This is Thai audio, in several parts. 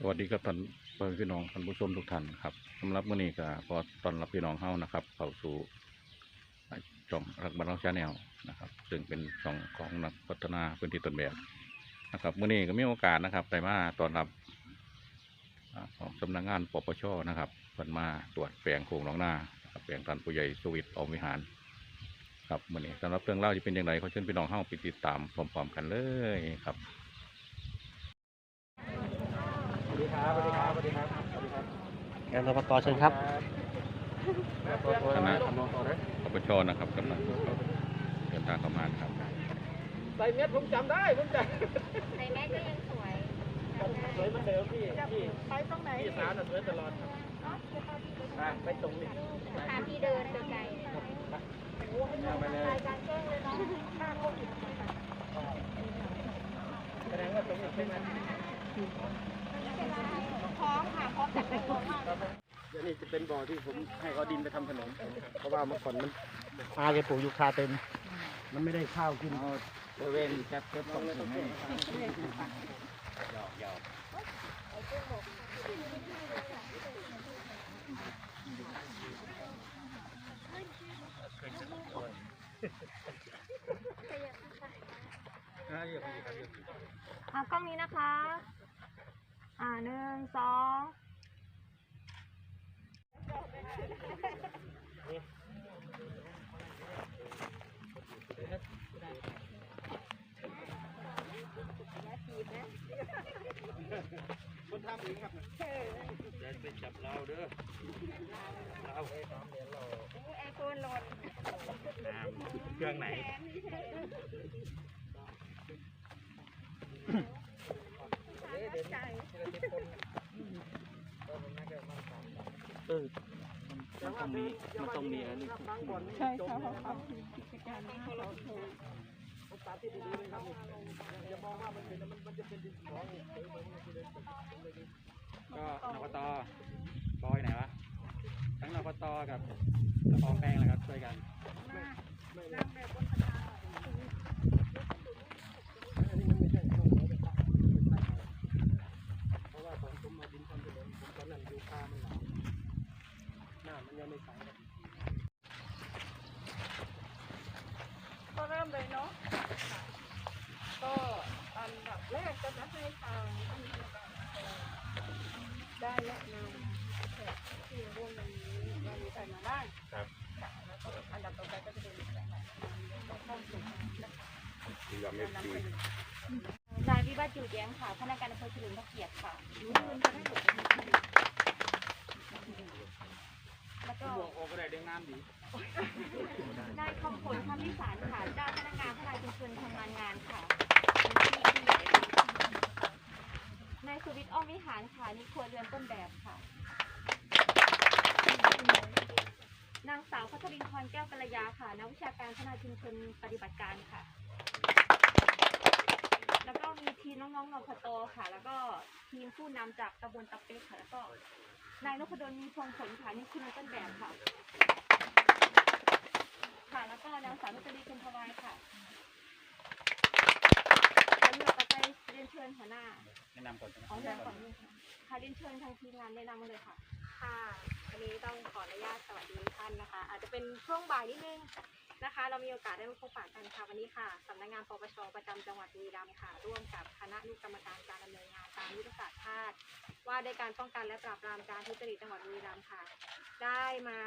สวัสดีครับท่านเพื่อนพี่น้องท่านผู้ชมทุกท่านครับสำหรับมื้อนี้ก็ขอต้อนรับพี่น้องเฮานะครับ เข้าสู่ช่องรักบ้านเราชาแนลนะครับ ซึ่งเป็นช่องของนักพัฒนาพื้นที่ต้นแบบนะครับมื้อนี้ก็มีโอกาสนะครับได้มาต้อนรับของสำนักงานปปชนะครับเพิ่นมาตรวจแปลงโครงหนองนานะครับแปลงท่านผู้ใหญ่สวิตออมวิหาร ครับมื้อนี้สำหรับเรื่องเล่าจะเป็นอย่างไรขอเชิญพี่น้องเฮาไปติดตามพร้อมๆกันเลยครับ สวัสดี ครับสวัสดีครับสวัสดีครับสวัสดีครับงานรปภเชิญครับคณะทำนองต่อเลยปปชนะครับกำลังเดินทางเข้ามานะครับใส่เม็ดผมจำได้ผมจในแม่ก็ยังสวยำสวยเหมือนเดิมพี่พี่ไปตรงไหนพี่สาวน่ะสวยตลอดครับอะไปตรงนี้พาพี่เดินเดินไกลเอาไปเลยรายการแจ้งเลยเนาะข้างโควิดแสดงว่าตรงนี้ใช่ไหมพ ร้อมค่ะพร้อมจัดไปพร้อมมากเดี๋ยวนี้จะเป็นบ่อที่ผมให้เขาดินไปทำถนนเพราะว่าเมื่อก่อนมันอาแกปลูกยูคาเต็ม มันไม่ได้ข้าวกินบริเวณจัดเก็บตกถึงให้อ่าเยอะครับเยอะอ่ากล้องนี้นะคะ อ่าหนึ่งสอง คนทำเองครับอย่าไปจับเราเด้อเราไอโฟนหล่นน้ำเครื่องไหนเออ มันต้องมีมันต้องมีอันนี้ใช่ค่ะเขาทำกิจการมากเราโชว์ก็นปตบอยไหนวะทั้งนปตกับกระปองแป้งแหละครับช่วยกัน เพราะว่าตอนผมมาดินทำถนนผมตอนนั้นยูคามันหนาวหน้ามันยังไม่ใสครับ ก็เริ่มเลยเนาะค่ะก็ อันดับแรกก็จะให้ทางได้แนะนำแขกที่ร่วมในนี้ว่ามีใครมาบ้างครับแล้วก็อันดับต่อไปก็จะเป็นแขกรับเข้าสู่นะคะการนำเสนอนายวิวัฒน์อยู่แย้มค่ะพนักงานอำเภอเฉลิมพระเกียรติค่ะแล้วก็บวกโอก็ได้เด้งน้ำดีนายคำผลคำวิสารค่ะเจ้าพนักงานพัฒนานชุมชนชำนาญงานายสุวิทย์อ้อมวิหารค่ะนี่ครัวเรือนต้นแบบค่ะ นางสาวพัชรินทร์แก้วกัลยาค่ะ นักวิชาการพัฒนาชุมชนปฏิบัติการค่ะ แล้วก็มีทีมน้องๆนพตค่ะ แล้วก็ทีมผู้นำจากตำบลตะเป๊กค่ะ แล้วก็นายนพดลมีพงผลค่ะนี่คือต้นแบบค่ะ ค่ะ แล้วก็นางสาวนุตรีคุณทวายค่ะลำดับต่อไปเรียนเชิ ญหัวหน้าแนะนำก่อนใช่ไหมอ๋อเรียนก่อนเลยค่ะค่ะเรียนเชิญทางทีมงานแนะนำมาเลยค่ะ ค่ะวันนี้ต้องขออนุญาตสวัสดีทุกท่านนะคะ อาจจะเป็นช่วงบ่ายนิดนึงนะคะ เรามีโอกาสได้มาพบปะกันค่ะวันนี้ค่ะสำนักงานปปชประจำจังหวัดบุรีรัมย์ค่ะ ร่วมกับคณะอนุกรรมการการดำเนินงานตามยุทธศาสตร์ชาติว่าด้วยการป้องกันและปราบปรามการทุจริตจังหวัดบุรีรัมย์ค่ะ ได้มา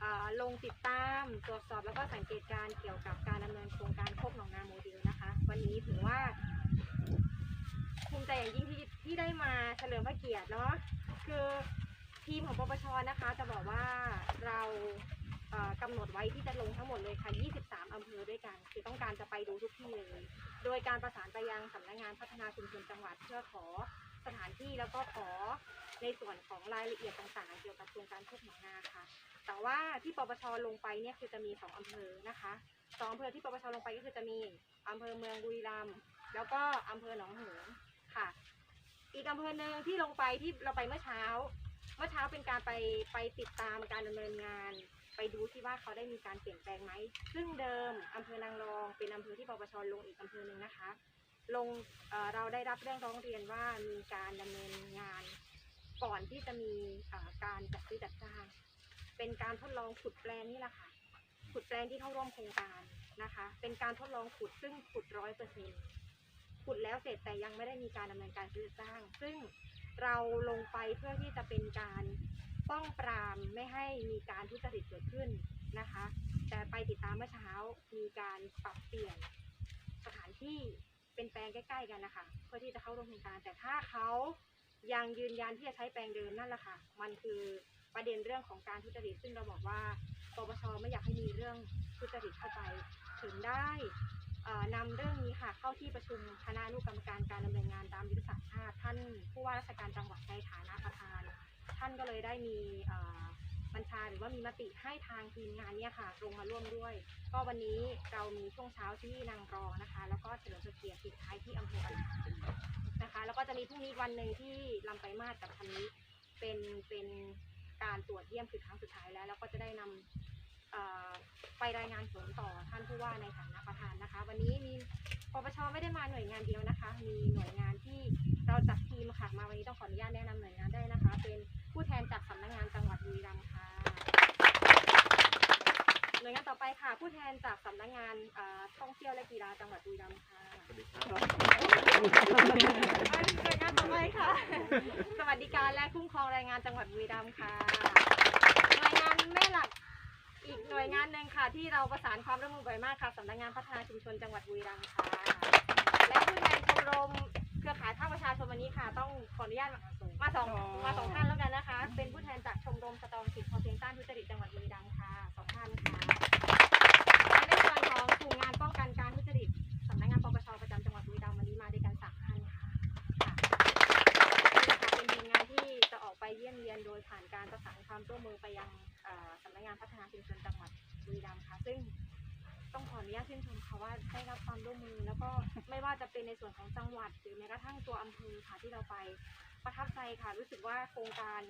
เอ่อลงติดตามตรวจสอบแล้วก็สังเกตการณ์เกี่ยวกับการดำเนินโครงการโคกหนองนาโมเดลนะคะ วันนี้ถือว่าภู มิใจอย่างยิ่งที่ที่ได้มาเฉลิมพระเกียรติเนาะคือทีมของปปชนะคะ จะบอกว่าเราเอ่อกำหนดไว้ที่จะลงทั้งหมดเลยค่ะ 23 อำเภอด้วยกัน คือต้องการจะไปดูทุกที่เลย โดยการประสานไปยังสำนักงานพัฒนาชุมชนจังหวัดเพื่อขอสถานที่แล้วก็ขอในส่วนของรายละเอียดต่างๆ เกี่ยวกับโครงการโคกหนองนาค่ะ แต่ว่าที่ปปชลงไปเนี่ยคือจะมีสองอำเภอนะคะสองอำเภอที่ปปชลงไปก็คือจะมีอำเภอเมืองบุรีรัมย์แล้วก็อำเภอหนองหงส์ อีกอำเภอหนึ่งที่ลงไปที่เราไปเมื่อเช้า เมื่อเช้าเป็นการไปไปติดตามการดำเนินงาน ไปดูที่ว่าเขาได้มีการเปลี่ยนแปลงไหม ซึ่งเดิมอำเภอนางรอง เป็นอำเภอที่ปปชลงอีกอำเภอหนึ่งนะคะ ลงเเราได้รับเรื่องร้องเรียนว่ามีการดำเนินงาน ก่อนที่จะมีการจัดซื้อจัดจ้าง เป็นการทดลองขุดแปลงนี่แหละค่ะ ขุดแปลงที่เข้าร่วมโครงการนะคะ เป็นการทดลองขุดซึ่งขุดร้อยเปอร์เซ็นต์ ขุดแล้วเสร็จแต่ยังไม่ได้มีการดำเนินการซื้อจ้าง ซึ่งเราลงไปเพื่อที่จะเป็นการป้องปรามไม่ให้มีการทุจริตเกิดขึ้นนะคะ แต่ไปติดตามเมื่อเช้ามีการปรับเปลี่ยนสถานที่เป็นแปลงใกล้ ๆ กันนะคะเพื่อที่จะเข้าร่วมโครงการ แต่ถ้าเขายังยืนยันที่จะใช้แปลงเดิมนั่นแหละค่ะ มันคือประเด็นเรื่องของการทุจริต ซึ่งเราบอกว่าปปชไม่อยากให้มีเรื่องทุจริตเข้าไปถึงได้ นำเรื่องนี้ค่ะเข้าที่ประชุมคณะอนุกรรมการการดำเนินงานตามยุทธศาสตร์ชาติท่านผู้ว่าราชการจังหวัดในฐานะประธาน ท่านก็เลยได้มีบัญชาหรือว่ามีมติให้ทางทีมงานเนี่ยค่ะลงมาร่วมด้วย ก็วันนี้เรามีช่วงเช้าที่นางรองนะคะ แล้วก็เฉลิมเกียรติปิดท้ายที่อำเภอปัญหานะคะ แล้วก็จะมีพรุ่งนี้วันหนึ่งที่ลำไปมาศกับคันนี้เป็นเป็นการตรวจเยี่ยมคือครั้งสุดท้ายแล้ว แล้วก็จะได้นำ ไปรายงานผลต่อท่านผู้ว่าในฐานะประธานนะคะ วันนี้มีปปชไม่ได้มาหน่วยงานเดียวนะคะ มีหน่วยงานที่เราจัดทีมค่ะมาวันนี้ต้องขออนุญาตแนะนำหน่วยงานได้นะคะ เป็นผู้แทนจากสำนักงานจังหวัดบุรีรัมย์ค่ะ หน่วยงานต่อไปค่ะ ผู้แทนจากสำนักงานท่องเที่ยวและกีฬาจังหวัดบุรีรัมย์ค่ะหน่วยงานต่อไปค่ะ สวัสดิการและคุ้มครองแรงงานจังหวัดบุรีรัมย์ค่ะ หน่วยงานแม่หลัก อีกหน่วยงานหนึ่งค่ะ ที่เราประสานความร่วมมือบ่อยมากค่ะสำนักงานพัฒนาชุมชนจังหวัดบุรีรัมย์ค่ะ และผู้แทนชมรมเครือข่ายภาคประชาชนวันนี้ค่ะ ต้องขออนุญาตมาสองมาสองท่านแล้วกันนะคะ เป็นผู้แทนจากชมรมสตองสิทธิ์พอเพียงต้านทุจริตจังหวัดบุรีรัมย์ค่ะ งานพัฒนาชุมชนจังหวัดบุรีรัมย์ค่ะ ซึ่งต้องขออนุญาตชื่นชมค่ะว่าได้รับความร่วมมือ แล้วก็ไม่ว่าจะเป็นในส่วนของจังหวัด หรือแม้กระทั่งตัวอำเภอค่ะที่เราไปประทับใจค่ะ รู้สึกว่าโครงการ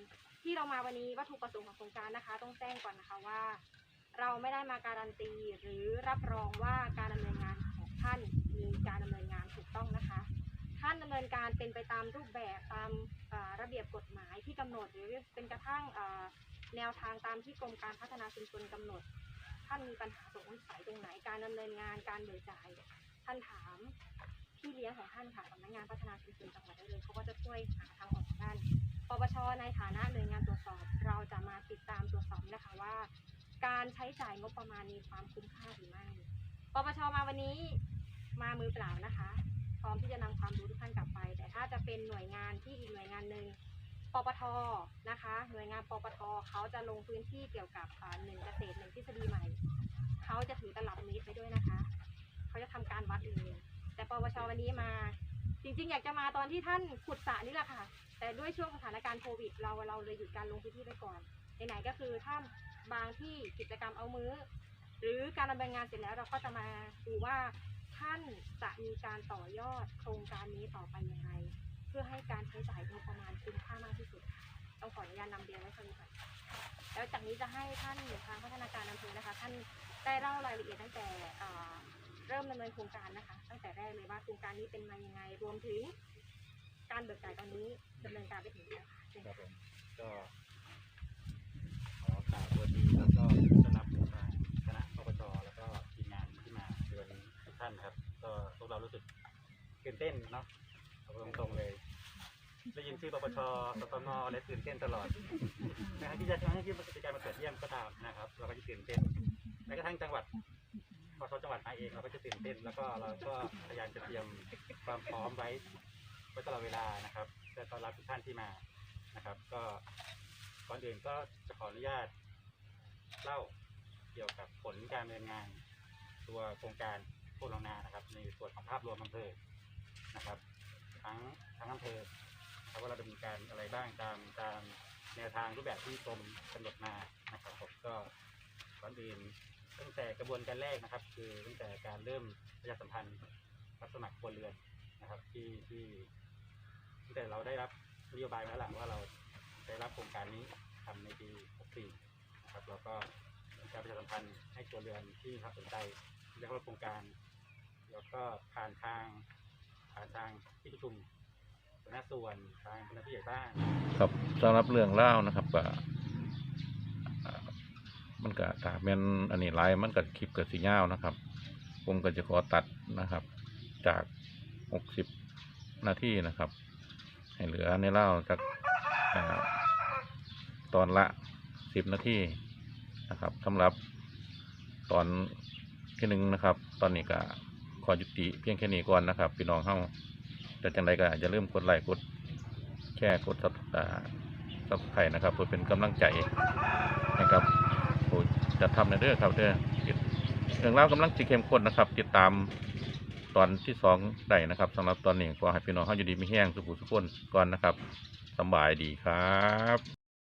ที่เรามาวันนี้วัตถุประสงค์ของโครงการนะคะ ต้องแจ้งก่อนนะคะว่า เราไม่ได้มาการันตี หรือรับรองว่าการดำเนินงานของท่านมีการดำเนินงานถูกต้องนะคะ ท่านดำเนินการเป็นไปตามรูปแบบตามระเบียบกฎหมายที่กำหนดหรือเป็นกระทั่ง แนวทางตามที่กรมการพัฒนาชุมชนกำหนด ท่านมีปัญหาสงสัยตรงไหนการดำเนินงานการเบิกจ่ายท่านถามพี่เลี้ยงของท่านค่ะสำนักงานพัฒนาชุมชนจังหวัดได้เลยเขาก็จะช่วยหาทางออกของท่านปปชในฐานะหน่วยงานตรวจสอบ เราจะมาติดตามตรวจสอบนะคะว่า การใช้จ่ายงบประมาณมีความคุ้มค่าหรือไม่ปปชมาวันนี้มามือเปล่านะคะ พร้อมที่จะนำความรู้ทุกท่านกลับไป แต่ถ้าจะเป็นหน่วยงานที่อีกหน่วยงานหนึ่ง ปปทนะคะ หน่วยงานปปทเขาจะลงพื้นที่เกี่ยวกับหนึ่งเกษตรหนึ่งทฤษฎีใหม่ เขาจะถือตลับเมตรไปด้วยนะคะ เขาจะทำการวัดเองแต่ปปชวันนี้มา จริงๆ อยากจะมาตอนที่ท่านขุดสระนี่แหละค่ะ แต่ด้วยช่วงสถานการณ์โควิด เราเราเลยหยุดการลงพื้นที่ไปก่อนไหนๆก็คือถ้าบางที่กิจกรรมเอามือ้อหรือการดำเนินงานเสร็จแล้วเราก็จะมาดูว่าท่านจะมีการต่อยอดโครงการนี้ต่อไปยังไง เพื่อให้การใช้จ่ายงบประมาณคุ้มค่ามากที่สุดต้องขออนุญาตนำเรียนไว้เท่านี้ก่อนแล้วจากนี้จะให้ท่านทางพัฒนาการอำเภอนะคะ ท่านได้เล่ารายละเอียดตั้งแต่เริ่มดำเนินโครงการนะคะ ตั้งแต่แรกเลยว่าโครงการนี้เป็นมายังไงรวมถึง การเบิกจ่ายตอนนี้ดำเนินการไปถึงไหนแล้วค่ะครับผมก็ขอกราบสวัสดีแล้วก็ต้อนรับทางคณะปปชแล้วก็ทีมงานที่มาในวันนี้ทุกท่านครับ ก็พวกเรารู้สึกตื่นเต้นเนาะ ตรงๆเลยได้ยินชื่อปปชสตงและตื่นเต้นตลอดนะครับที่จะทำให้ที่กิจการมาเกิดเยี่ยมก็ตามนะครับ เราก็จะตื่นเต้นแม้กระทั่งจังหวัดปปชจังหวัดมาเองเราก็จะตื่นเต้น แล้วก็เราก็พยายามจะเตรียมความพร้อมไว้ไว้ตลอดเวลานะครับเพื่ต้อนรับทุกท่านที่มานะครับ ก็ก่อนอื่นก็จะขออนุญาตเล่าเกี่ยวกับผลการดำเนินงาน ตัวโครงการโคโรนานะครับ ในส่วนของภาพรวมอำเภอ ทั้งทั้งอำเภอนะครับว่าเราดำเนินการอะไรบ้างตามตามแนวทางรูปแบบที่กรมกำหนดมานะครับผมก็ก่อนอื่นตั้งแต่กระบวนการแรกนะครับ คือตั้งแต่การเริ่มประชาสัมพันธ์รับสมัครครัวเรือนนะครับ ที่ที่ตั้งแต่เราได้รับนโยบายมาแล้วล่ะว่าเราได้รับโครงการนี้ทำในปี 64 นะครับแล้วก็การประชาสัมพันธ์ให้ครัวเรือนที่มีความสนใจที่จะเข้าร่วมโครงการ แล้วก็ผ่านทาง ทางที่ประชุมสหัวหน้าส่วนทางคณะผู้ใหญ่บ้านครับสำหรับเรื่องเล่าวนะครับก็อ่ามันก็ถ้าแม่นอันนี้ไลฟ์มันก็คลิปก็สิยาวนะครับ ผมก็จะขอตัดนะครับ จากหกสิบนาทีนะครับ ให้เหลือในเล่าวจากอ่าตอนละสิบนาทีนะครับสำหรับตอนที่หนึ่งนะครับ ตอนนี้ก็ อยุติเพียงแค่นี้ก่อนนะครับพี่น้องเฮาแต่จังใดก็อย่าลืมกดไลค์กดแชร์กดซับอ่าซับไข่นะครับเพื่อเป็นกำลังใจนะครับผู้จะทำในเรื่องครับเด้อติดเรื่องรากำลังจีเข้มข้นนะครับ ติดตามตอนที่สองได้นะครับสำหรับตอนนี้ก็ให้พี่น้องเขาอยู่ดีมีแห้งสุขุสุขคนก่อนนะครับสบายดีครับ